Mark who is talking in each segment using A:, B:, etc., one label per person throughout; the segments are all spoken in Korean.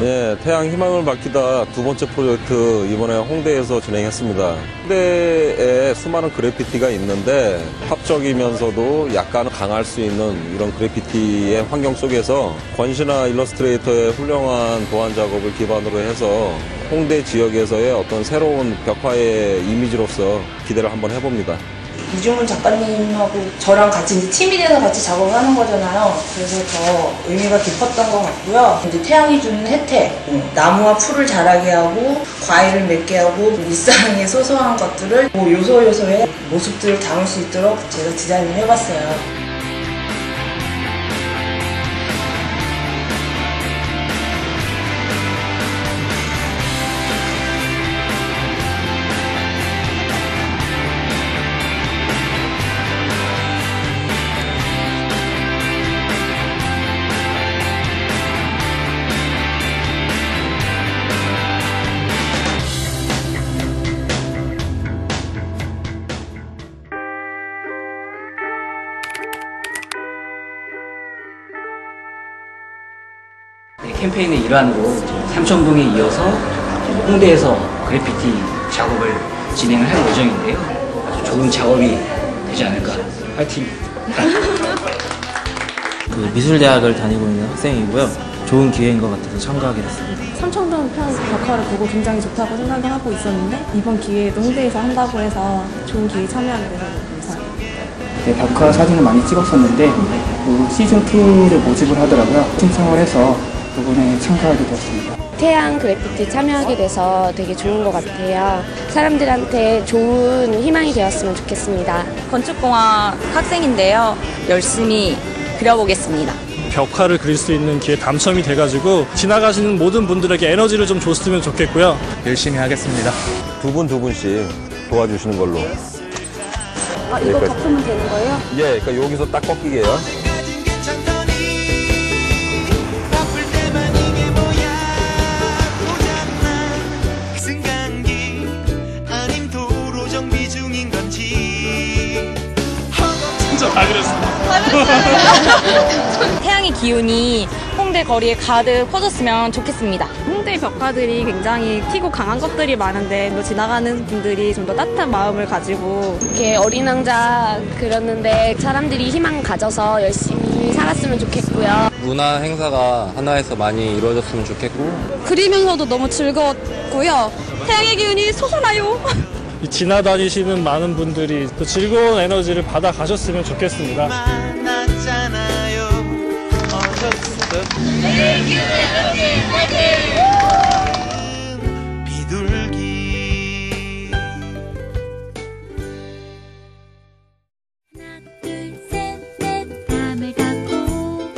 A: 예, 태양 희망을 밝히다 두 번째 프로젝트 이번에 홍대에서 진행했습니다. 홍대에 수많은 그래피티가 있는데 합적이면서도 약간 강할 수 있는 이런 그래피티의 환경 속에서 권신아 일러스트레이터의 훌륭한 도안 작업을 기반으로 해서 홍대 지역에서의 어떤 새로운 벽화의 이미지로서 기대를 한번 해봅니다.
B: 이중훈 작가님하고 저랑 같이 이제 팀이 돼서 같이 작업을 하는 거잖아요. 그래서 더 의미가 깊었던 것 같고요. 이제 태양이 주는 혜택, 나무와 풀을 자라게 하고 과일을 맺게 하고 일상의 소소한 것들을 뭐 요소 요소의 모습들을 담을 수 있도록 제가 디자인을 해봤어요.
C: 캠페인의 일환으로 삼청동에 이어서 홍대에서 그래피티 작업을 진행을 할 예정인데요. 아주 좋은 작업이 되지 않을까. 파이팅!
D: 그 미술대학을 다니고 있는 학생이고요. 좋은 기회인 것 같아서 참가하게 됐습니다.
E: 삼청동 편 벽화를 보고 굉장히 좋다고 생각을 하고 있었는데 이번 기회에도 홍대에서 한다고 해서 좋은 기회에 참여하게 돼서 감사합니다.
F: 네, 벽화 사진을 많이 찍었었는데 그 시즌 2를 모집을 하더라고요. 신청을 해서 이번에 참가하게 되었습니다.
G: 태양 그래피티 참여하게 돼서 되게 좋은 것 같아요. 사람들한테 좋은 희망이 되었으면 좋겠습니다.
H: 건축공학 학생인데요. 열심히 그려보겠습니다.
I: 벽화를 그릴 수 있는 기회 당첨이 돼가지고 지나가시는 모든 분들에게 에너지를 좀 줬으면 좋겠고요.
J: 열심히 하겠습니다.
A: 두 분 두 분씩 도와주시는 걸로.
E: 아, 이거. 덮으면 되는 거예요?
A: 예, 그러니까 여기서 딱 꺾이게요.
I: 진짜 다 그렸습니다.
H: 태양의 기운이 홍대 거리에 가득 퍼졌으면 좋겠습니다.
E: 홍대 벽화들이 굉장히 튀고 강한 것들이 많은데 또 지나가는 분들이 좀 더 따뜻한 마음을 가지고
G: 이렇게 어린 왕자 그렸는데 사람들이 희망 가져서 열심히 살았으면 좋겠고요.
J: 문화 행사가 하나에서 많이 이루어졌으면 좋겠고
H: 그리면서도 너무 즐거웠고요. 태양의 기운이 솟아나요.
I: 이 지나다니시는 많은 분들이 또 즐거운 에너지를 받아 가셨으면 좋겠습니다.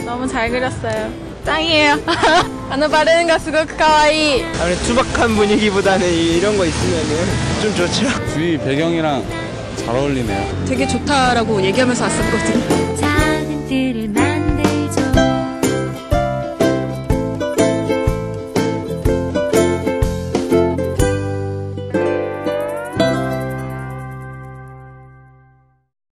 E: 너무 잘 그렸어요. 짱이에요. 아노 바르는 가 스고 카와이.
J: 아무래도 투박한 분위기보다는 이런 거 있으면 좀 좋죠.
K: 주위 배경이랑 잘 어울리네요.
H: 되게 좋다라고 얘기하면서 왔었거든요.